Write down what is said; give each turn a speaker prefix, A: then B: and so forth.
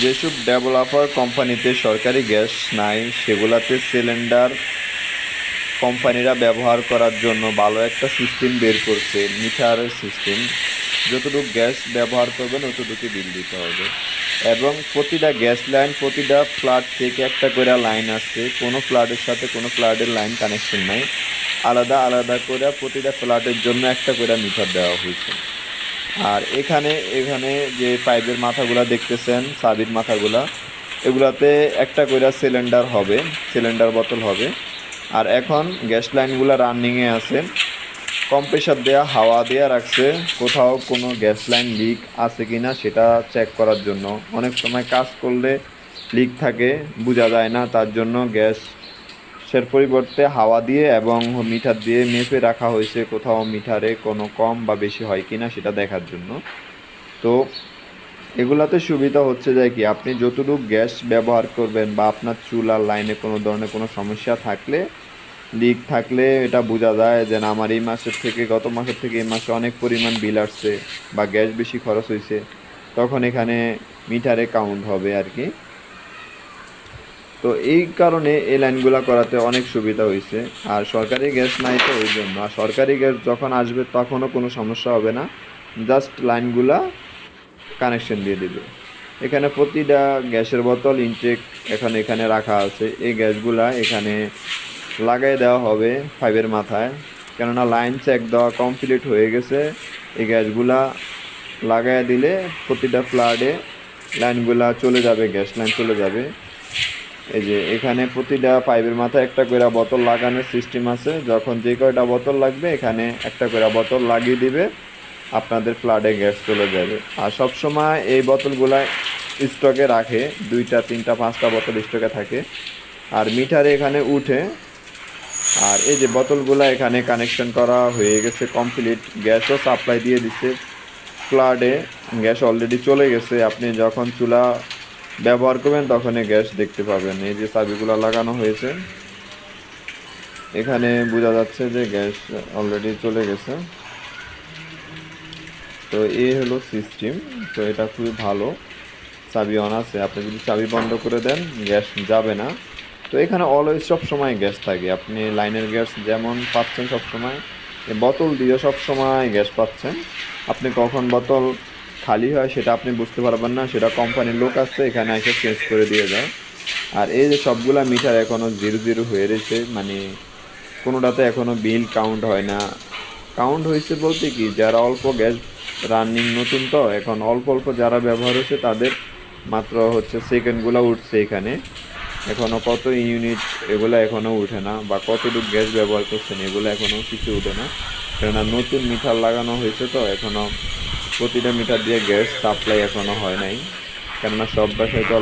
A: যেসব ডেভেলপার কোম্পানিতে সরকারি গ্যাস নাই, সেগুলাতে সিলিন্ডার কোম্পানিরা ব্যবহার করার জন্য ভালো একটা সিস্টেম বের করছে, মিটারের সিস্টেম। যতটুকু গ্যাস ব্যবহার করবেন অতটুকু বিল দিতে হবে। এবং প্রতিটা গ্যাস লাইন, প্রতিটা ফ্ল্যাট থেকে একটা করে লাইন আসছে। কোনো ফ্ল্যাটের সাথে কোনো ফ্ল্যাটের লাইন কানেকশন নাই। আলাদা আলাদা করে প্রতিটা ফ্ল্যাটের জন্য একটা করে মিটার দেওয়া হয়েছে। আর এখানে এখানে যে পাইপের মাথাগুলা দেখতেছেন সাবির মাথাগুলা, এগুলাতে একটা কইরা সিলিন্ডার হবে সিলিন্ডার বোতল হবে। আর এখন গ্যাস লাইনগুলো রানিংয়ে আছে। কম্প্রেসার দেওয়া হাওয়া দেওয়া রাখছে। কোথাও কোনো গ্যাস লাইন লিক আছে কি না সেটা চেক করার জন্য। অনেক সময় কাজ করলে লিক থাকে, বোঝা যায় না, তার জন্য গ্যাস সের পরিবর্তে হাওয়া দিয়ে এবং মিটার দিয়ে মেপে রাখা হয়েছে কোথাও মিটারে কোনো কম বা বেশি হয় কিনা সেটা দেখার জন্য। তো এগুলাতে সুবিধা হচ্ছে যে কি, আপনি যতটুকু গ্যাস ব্যবহার করবেন বা আপনার চুল আর লাইনে কোনো ধরনের কোনো সমস্যা থাকলে, লিক থাকলে এটা বোঝা যায় যে আমার এই মাসের থেকে, গত মাসের থেকে এই মাসে অনেক পরিমাণ বিল আসছে বা গ্যাস বেশি খরচ হয়েছে তখন এখানে মিটারে কাউন্ট হবে আর কি। তো এই কারণে এই লাইনগুলো করাতে অনেক সুবিধা হয়েছে আর সরকারি গ্যাস নাই তো ওই জন্য। আর সরকারি গ্যাস যখন আসবে তখনও কোনো সমস্যা হবে না। জাস্ট লাইনগুলা কানেকশন দিয়ে দেবে। এখানে প্রতিটা গ্যাসের বোতল ইনটেক এখানে এখানে রাখা আছে। এই গ্যাসগুলা এখানে লাগাই দেওয়া হবে ফাইভের মাথায়। কেননা লাইন চেক দেওয়া কমপ্লিট হয়ে গেছে। এই গ্যাসগুলা লাগাই দিলে প্রতিটা ফ্ল্যাটে লাইনগুলা চলে যাবে, গ্যাস লাইন চলে যাবে। এই যে এখানে প্রতিটা পাইপের মাথায় একটা করে বোতল লাগানোর সিস্টেম আছে। যখন যে কয়টা বোতল লাগবে, এখানে একটা করে বোতল লাগিয়ে দিবে, আপনাদের ফ্ল্যাটে গ্যাস চলে যাবে। আর সব সময় এই বোতলগুলা স্টকে রাখে, দুইটা, তিনটা, পাঁচটা বোতল স্টকে থাকে। আর মিটারে এখানে উঠে, আর এই যে বোতলগুলা এখানে কানেকশন করা হয়ে গেছে কমপ্লিট গ্যাসও সাপ্লাই দিয়ে দিছে। ফ্লাডে গ্যাস অলরেডি চলে গেছে। আপনি যখন চুলা ব্যবহার করবেন, তখনই গ্যাস দেখতে পাবেন। এই যে চাবিগুলো লাগানো হয়েছে, এখানে বোঝা যাচ্ছে যে গ্যাস অলরেডি চলে গেছে। তো এই হলো সিস্টেম তো এটা খুবই ভালো। চাবি অন আছে, আপনি যদি চাবি বন্ধ করে দেন, গ্যাস যাবে না। তো এখানে অলওয়েজ সব সময় গ্যাস থাকে। আপনি লাইনের গ্যাস যেমন পাচ্ছেন সব সময় বোতল দিয়ে সব সময় গ্যাস পাচ্ছেন। আপনি কখন বোতল খালি হয়, সেটা আপনি বুঝতে পারবেন না। সেটা কোম্পানির লোক আসছে, এখানে এসে চেঞ্জ করে দিয়ে যায়। আর এই যে সবগুলা মিটার এখনও জিরো জিরো হয়ে রয়েছে মানে কোনোটাতে এখনও বিল কাউন্ট হয় না। কাউন্ট হয়েছে বলতে কি, যারা অল্প গ্যাস রানিং নতুন তো, এখন অল্প অল্প যারা ব্যবহার হচ্ছে, তাদের মাত্র হচ্ছে সেকেন্ডগুলো উঠছে এখানে। এখনও কত ইউনিট এগুলো এখনও উঠে না, বা কতটুকু গ্যাস ব্যবহার করছেন, এগুলো এখনও কিছু উঠে না। কেননা নতুন মিটার লাগানো হয়েছে তো এখনও প্রতিটা মিটার দিয়ে গ্যাস সাপ্লাই এখনও হয় নাই। কেননা সব বাসায় তো